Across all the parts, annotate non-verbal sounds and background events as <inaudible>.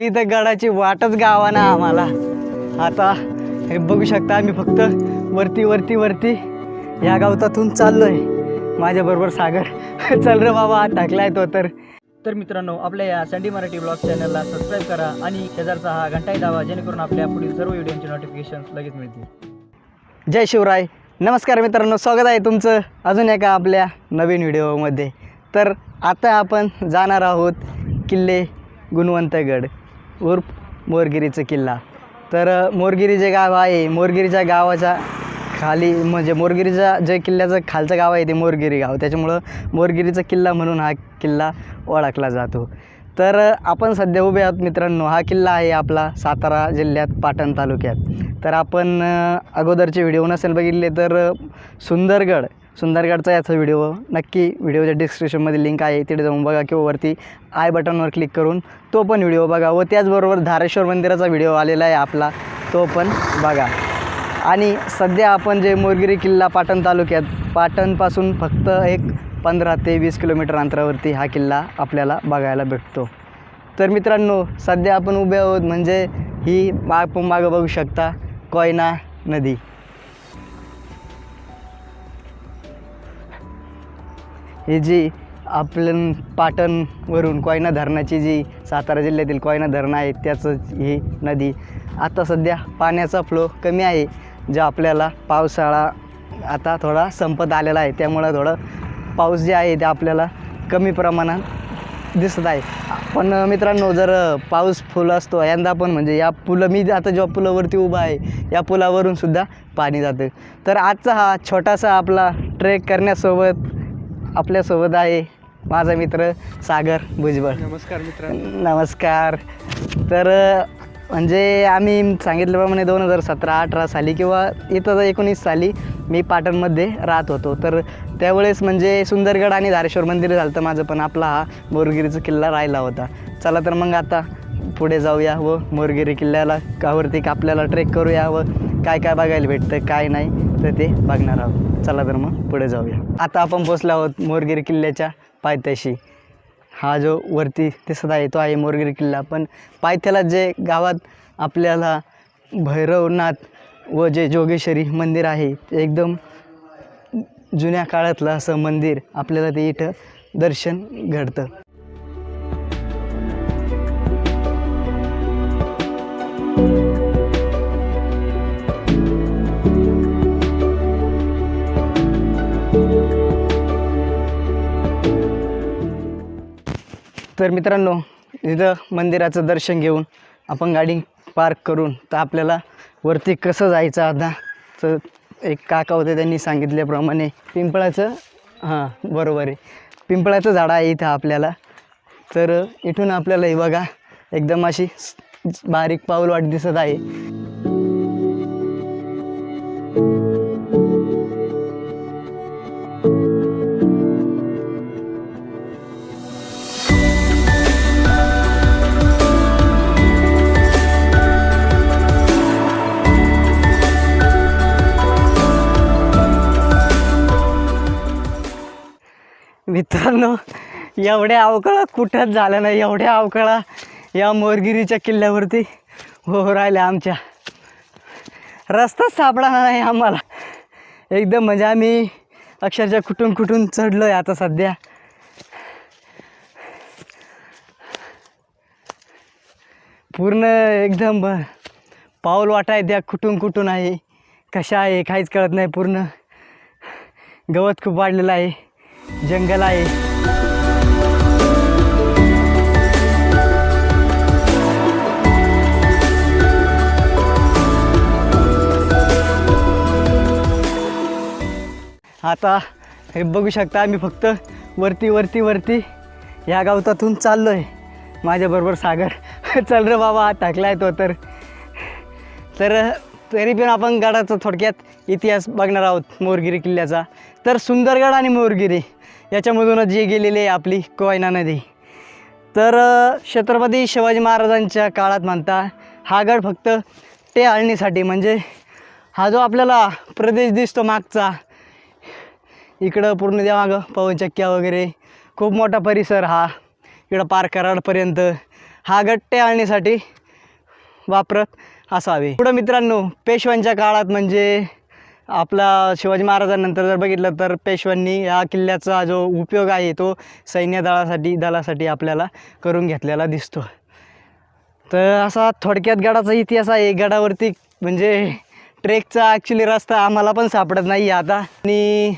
इथं गडाची वाटच गावाना आम्हाला. आता हे बघू शकता आम्ही फक्त वरती वरती वरती या गावतातून चाललोय. माझ्याबरोबर सागर. <laughs> चल रे बाबा हात टाकलाय तो तर. तर मित्रांनो आपल्या या सँडी मराठी ब्लॉग चॅनलला सबस्क्राईब करा आणि शेजारचा हा घंटाही दावा जेणेकरून आपल्या पुढील सर्व व्हिडिओचे नोटिफिकेशन लगेच मिळतील. जय शिवराय. नमस्कार मित्रांनो स्वागत आहे तुमचं अजून एका आपल्या नवीन व्हिडिओमध्ये तर आता आपण जाणार आहोत किल्ले गुणवंतगड. उर्फ मोरगिरीचा किल्ला. तर मोरगिरी जे गाव आहे मोरगिरीच्या गावाच्या खाली म्हणजे मोरगिरीच्या जे किल्ल्याचं खालचं गाव आहे ते मोरगिरी गाव. त्याच्यामुळं मोरगिरीचा किल्ला म्हणून हा किल्ला ओळखला जातो. तर आपण सध्या उभे आहोत मित्रांनो. हा किल्ला आहे आपला सातारा जिल्ह्यात पाटण तालुक्यात. तर आपण अगोदरचे व्हिडिओ नसेल बघितले तर सुंदरगड सुंदरगडचा याचा व्हिडिओ नक्की व्हिडिओच्या डिस्क्रिप्शनमध्ये लिंक आहे. तिथे जाऊन बघा किंवा वरती आय बटनवर क्लिक करून तो पण व्हिडिओ बघा व त्याचबरोबर धारेश्वर मंदिराचा व्हिडिओ आलेला आहे आपला. तो पण बघा. आणि सध्या आपण जे मोरगिरी किल्ला पाटण तालुक्यात पाटणपासून फक्त एक पंधरा ते वीस किलोमीटर अंतरावरती हा किल्ला आपल्याला बघायला भेटतो. तर मित्रांनो सध्या आपण उभे आहोत म्हणजे ही माग मागं बघू शकता कोयना नदी. ही जी आपलं पाटणवरून कोयना धरणाची जी सातारा जिल्ह्यातील कोयना धरण आहे त्याचं ही नदी. आता सध्या पाण्याचा फ्लो कमी आहे. जो आपल्याला पावसाळा आता थोडा संपत आलेला आहे. त्यामुळं थोडं पाऊस जे आहे ते आपल्याला कमी प्रमाणात दिसत आहे. पण मित्रांनो जर पाऊस फुल असतो यंदा पण म्हणजे या पुलं मी आता ज्या पुलावरती उभा आहे या पुलावरून सुद्धा पाणी जातं. तर आजचा हा छोटासा आपला ट्रेक करण्यासोबत आपल्यासोबत आहे माझा मित्र सागर भुजबळ. नमस्कार मित्रांनो. नमस्कार. तर म्हणजे आम्ही सांगितल्याप्रमाणे दोन हजार सतरा अठरा साली किंवा इथं एकोणीस साली मी पाटणमध्ये राहत होतो. तर त्यावेळेस म्हणजे सुंदरगड आणि धारेश्वर मंदिर झालं तर माझं पण आपला हा मोरगिरीचा किल्ला राहिला होता. चला तर मग आता पुढे जाऊया व मोरगिरी किल्ल्याला कावरती आपल्याला ट्रेक करूया व काय काय बघायला भेटतं काय नाही तर ते बघणार आहोत. चला तर मग पुढे जाऊया. आता आपण पोचलो आहोत मोरगिरी किल्ल्याच्या पायथ्याशी. हा जो वरती दिसत आहे तो आहे मोरगिरी किल्ला. पण पायथ्याला जे गावात आपल्याला भैरवनाथ व जे जोगेश्वरी मंदिर आहे ते एकदम जुन्या काळातलं असं मंदिर आपल्याला ते इथं दर्शन घडतं. तर मित्रांनो इथं मंदिराचं दर्शन घेऊन आपण गाडी पार्क करून तर आपल्याला वरती कसं जायचं आता? तर एक काका होते त्यांनी सांगितल्याप्रमाणे पिंपळाचं हां बरोबर आहे. पिंपळाचं झाड आहे इथं आपल्याला. तर इथून आपल्याला हे बघा एकदम अशी बारीक पाऊल वाट दिसत आहे. मित्रांनो एवढ्या अवकाळा कुठंच झालं नाही. एवढ्या अवकाळा या मोरगिरीच्या किल्ल्यावरती हो, हो राहिल्या आमच्या. रस्ताच सापडा नाही आम्हाला. एकदम म्हणजे आम्ही अक्षरशः कुठून कुठून चढलो आहे आता सध्या. पूर्ण एकदम पाऊल वाटा आहे त्या कुठून कुठून आहे कशा आहे काहीच कळत नाही पूर्ण. गवत खूप वाढलेलं आहे. जंगल आहे. आता हे बघू शकता आम्ही फक्त वरती वरती वरती ह्या गावतातून चाललो आहे माझ्याबरोबर सागर. <laughs> चल रे बाबा हात आहे तो तर. तर तरी पण आपण गडाचा थोडक्यात इतिहास बघणार आहोत मोरगिरी किल्ल्याचा. तर सुंदरगड आणि मोरगिरी. याच्यामधूनच जी गेलेली आहे आपली कोयना नदी. तर छत्रपती शिवाजी महाराजांच्या काळात म्हणता हा गड फक्त टेहाळणीसाठी म्हणजे हा जो आपल्याला प्रदेश दिसतो मागचा इकडं पूर्ण त्या मागं पवनचक्क्या वगैरे खूप मोठा परिसर हा इकडं पार कराडपर्यंत हा गट आळणीसाठी वापरत असावे. पुढं मित्रांनो पेशव्यांच्या काळात म्हणजे आपला शिवाजी महाराजांनंतर जर बघितलं तर पेशव्यांनी या किल्ल्याचा जो उपयोग आहे तो सैन्य दलासाठी दलासाठी आपल्याला करून घेतलेला दिसतो. तर असा थोडक्यात गडाचा इतिहास आहे. गडावरती म्हणजे ट्रेकचा ॲक्च्युली रस्ता आम्हाला पण सापडत नाही आहे आता. आणि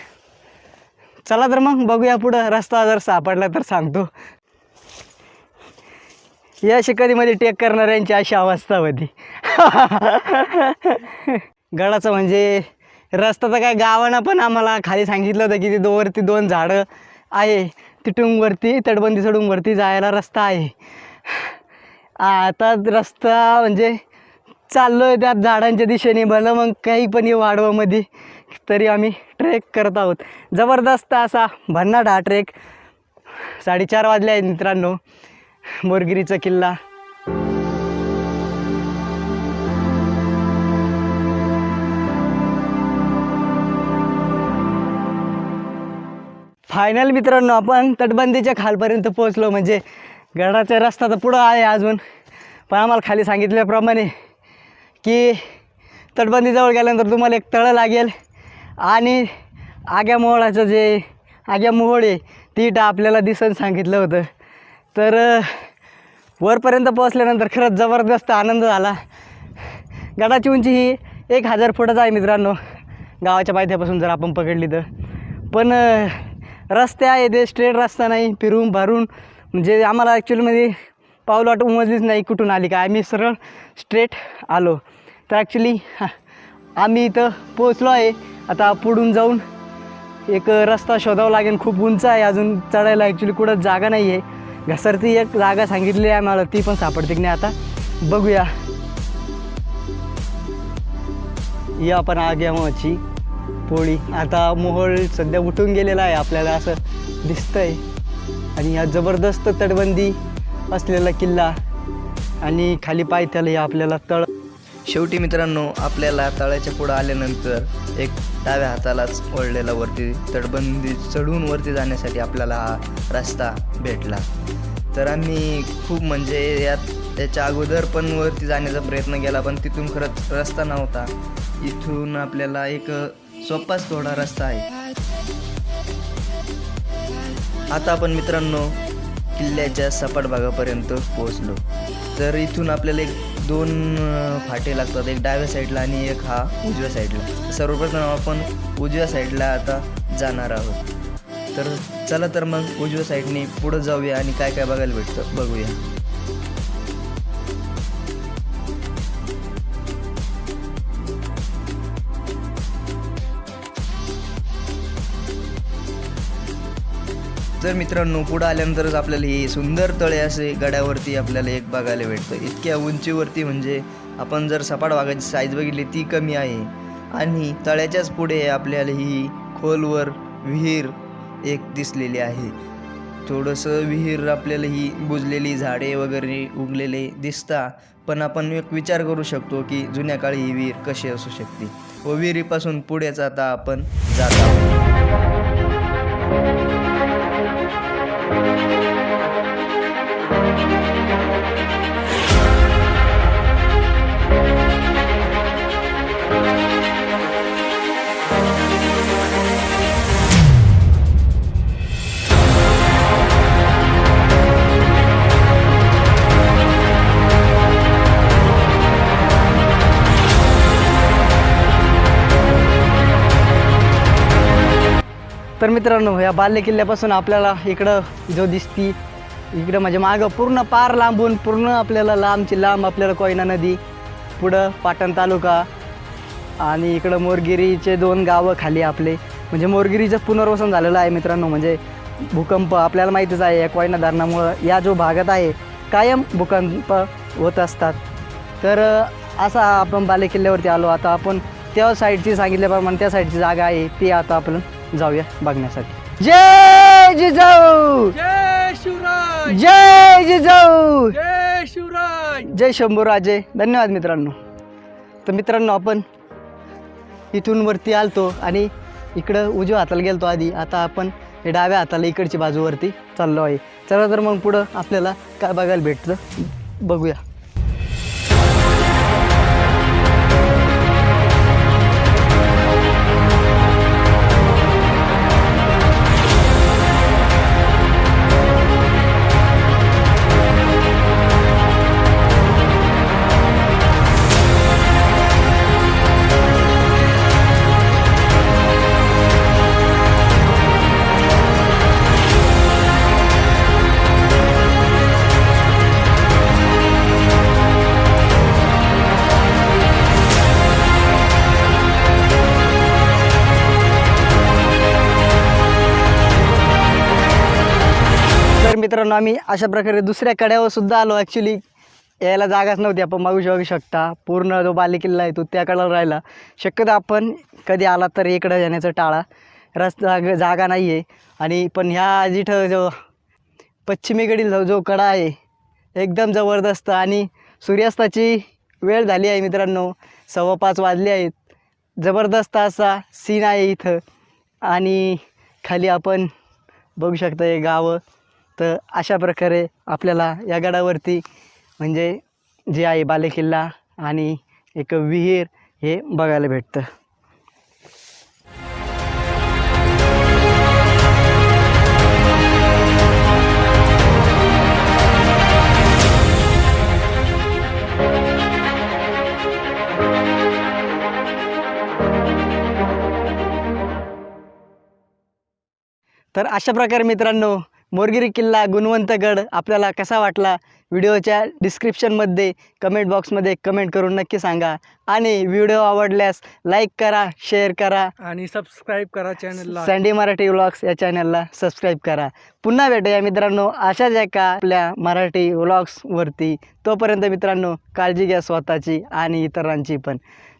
चला तर मग बघूया पुढं रस्ता जर सापडला तर सांगतो. या शिकारीमध्ये टेक करणाऱ्यांची अशी अवस्था होती. <laughs> गडाचं म्हणजे रस्ता तर काय गावानं पण आम्हाला खाली सांगितलं होतं की तिथं वरती दोन झाडं आहे. तिथूनवरती तटबंदी सोडून जायला रस्ता आहे. आता रस्ता म्हणजे चाललो आहे त्या झाडांच्या दिशेने भलं मग काही पण वाढवामध्ये. तरी आम्ही ट्रेक करत आहोत. जबरदस्त असा भन्नाट हा ट्रेक. साडेचार वाजले आहेत मित्रांनो. बोरगिरीचा किल्ला. फायनल मित्रांनो आपण तटबंदीच्या खालपर्यंत पोहोचलो. म्हणजे गडाचा रस्ता तर पुढं आहे अजून. पण आम्हाला खाली सांगितल्याप्रमाणे की तटबंदीजवळ गेल्यानंतर तुम्हाला एक तळं लागेल. आणि आग्या मोहळाचं जे आग्या मोहळ आहे ती टा आपल्याला दिसून सांगितलं होतं. तर वरपर्यंत पोहोचल्यानंतर खरंच जबरदस्त आनंद झाला. गडाची उंची ही एक हजार फुटाच आहे मित्रांनो. गावाच्या पायथ्यापासून जर आपण पकडली तर. पण रस्ते आहे ते स्ट्रेट रस्ता नाही फिरून भरून. म्हणजे आम्हाला ॲक्च्युलीमध्ये म्हणजे पाऊल वाट उमजलीच नाही कुठून आली काय. आम्ही सरळ स्ट्रेट आलो. तर ॲक्च्युली आम्ही इथं पोचलो आहे. आता पुढून जाऊन एक रस्ता शोधावा लागेल. खूप उंच आहे अजून चढायला ॲक्च्युली कुठं जागा नाही आहे घसरती एक जागा सांगितली आहे मला ती पण सापडते की नाही आता. बघूया. ही आपण आग्यामाची. पोळी आता मोहोळ सध्या उठून गेलेला आहे आपल्याला असं दिसतंय. आणि या जबरदस्त तटबंदी असलेला किल्ला आणि खाली पायथ्याला आपल्याला तळ. शेवटी मित्रांनो आपल्याला तळ्याच्या पुढं आल्यानंतर एक डाव्या हातालाच वळलेला वरती तटबंदी चढून वरती जाण्यासाठी आपल्याला हा रस्ता भेटला. तर आम्ही खूप म्हणजे यात त्याच्या अगोदर पण वरती जाण्याचा प्रयत्न केला पण तिथून खरंच रस्ता नव्हता. इथून आपल्याला एक सोपाच थोडा रस्ता आहे. आता आपण मित्रांनो किल्ल्याच्या सपाट भागापर्यंत पोहोचलो. तर इथून आपल्याला एक दोन फाटे लागतात. एक डाव्या साईडला आणि एक हा उजव्या साईडला सर्वप्रथम आपण उजव्या साईडला आता जाणार आहोत. तर चला तर मग उजव्या साईडने पुढं जाऊया आणि काय काय बघायला भेटतं बघूया. तर मित्रांनो पुढं आल्यानंतरच आपल्याला ही सुंदर तळे असे गड्यावरती आपल्याला एक बघायला भेटतं. इतक्या उंचीवरती म्हणजे आपण जर सपाट भागाची साईज बघितली ती कमी आहे. आणि तळ्याच्याच पुढे आपल्याला ही खोलवर विहीर एक दिसलेली आहे. थोडंसं विहीर आपल्याला ही बुजलेली झाडे वगैरे उगलेले दिसता पण आपण एक विचार करू शकतो की जुन्या काळी ही विहीर कशी असू शकते. व विहिरीपासून पुढेच आता आपण जात आहोत. तर मित्रांनो या बाल्य किल्ल्यापासून आपल्याला इकडं जो दिसती इकडं म्हणजे मागं पूर्ण पार लांबून पूर्ण आपल्याला लांबची लांब आपल्याला कोयना नदी पुढं पाटण तालुका आणि इकडं मोरगिरीचे दोन गावं खाली आपले. म्हणजे मोरगिरीचं पुनर्वसन झालेलं आहे मित्रांनो म्हणजे भूकंप आपल्याला माहीतच आहे या कोयना धरणामुळं या जो भागात आहे कायम भूकंप होत असतात. तर असा आपण बालेकिल्ल्यावरती आलो. आता आपण त्या साईडची सांगितल्याप्रमाणे त्या साईडची जागा आहे ती आता आपण जाऊया बघण्यासाठी. जय जिजाऊ! जय जिजाऊ! जय जय शंभूराजे धन्यवाद मित्रांनो. तर मित्रांनो आपण इथून वरती आलतो आणि इकडं उजव्या हाताला गेलतो आधी. आता आपण हे डाव्या हाताला इकडची बाजूवरती चाललो आहे. चला तर मग पुढं आपल्याला काय बघायला भेटतं बघूया. मित्रांनो आम्ही अशा प्रकारे दुसऱ्या कड्यावर सुद्धा आलो. ॲक्च्युली यायला जागाच नव्हती. आपण मागू शकू शकता. पूर्ण जो बालेकिल्ला आहे तो त्या राहिला. शक्यतो आपण कधी आला तर इकडं जाण्याचं टाळा. रस्ता जागा नाही आहे आणि पण ह्या जिथं जो पश्चिमेकडील जो- जो कडा आहे एकदम जबरदस्त आणि सूर्यास्ताची वेळ झाली आहे मित्रांनो. सव्वा पाच वाजले आहेत. जबरदस्त असा सीन आहे इथं. आणि खाली आपण बघू शकता हे गावं. तर अशा प्रकारे आपल्याला या गडावरती म्हणजे जे आहे बालेकिल्ला आणि एक विहीर हे बघायला भेटतं. तर अशा प्रकारे मित्रांनो मोरगिरी किल्ला गुणवंतगड आपल्याला कसा वाटला? व्हिडिओच्या डिस्क्रिप्शनमध्ये कमेंट बॉक्समध्ये कमेंट करून नक्की सांगा. आणि व्हिडिओ आवडल्यास लाईक करा शेअर करा. आणि सबस्क्राईब करा चॅनलला सँडी मराठी व्लॉग्स या चॅनलला सबस्क्राईब करा. पुन्हा भेटूया मित्रांनो अशाच एका आपल्या मराठी व्लॉग्सवरती तोपर्यंत मित्रांनो काळजी घ्या स्वतःची आणि इतरांची पण.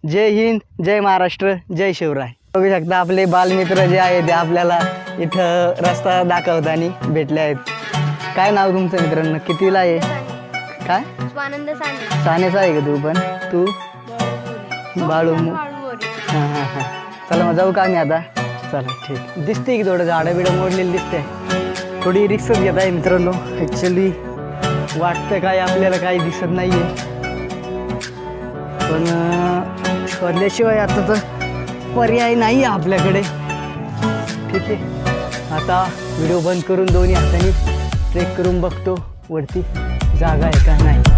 जय हिंद जय महाराष्ट्र जय शिवराय. बघू शकता आपले बालमित्र जे आहे ते आपल्याला इथं रस्ता दाखवताना भेटले आहेत. काय नाव तुमचं मित्रांनो? कितीला आहे? काय? सानेचा आहे का तू पण? तू? बाळू मु- हां हां हां. चला मग जाऊ का आम्ही आता? चला ठीक. दिसते की थोडं झाडं बिडं मोडलेली दिसते थोडी रिक्सच घेत आहे मित्रांनो. ॲक्च्युली वाटतं काय आपल्याला काही दिसत नाही आहे पण शोधल्याशिवाय आता तर पर्याय नाही आहे आपल्याकडे. ठीक आहे. आता व्हिडिओ बंद करून दोन्ही हाताने ट्रेक करून बघतो वरती जागा आहे का नाही.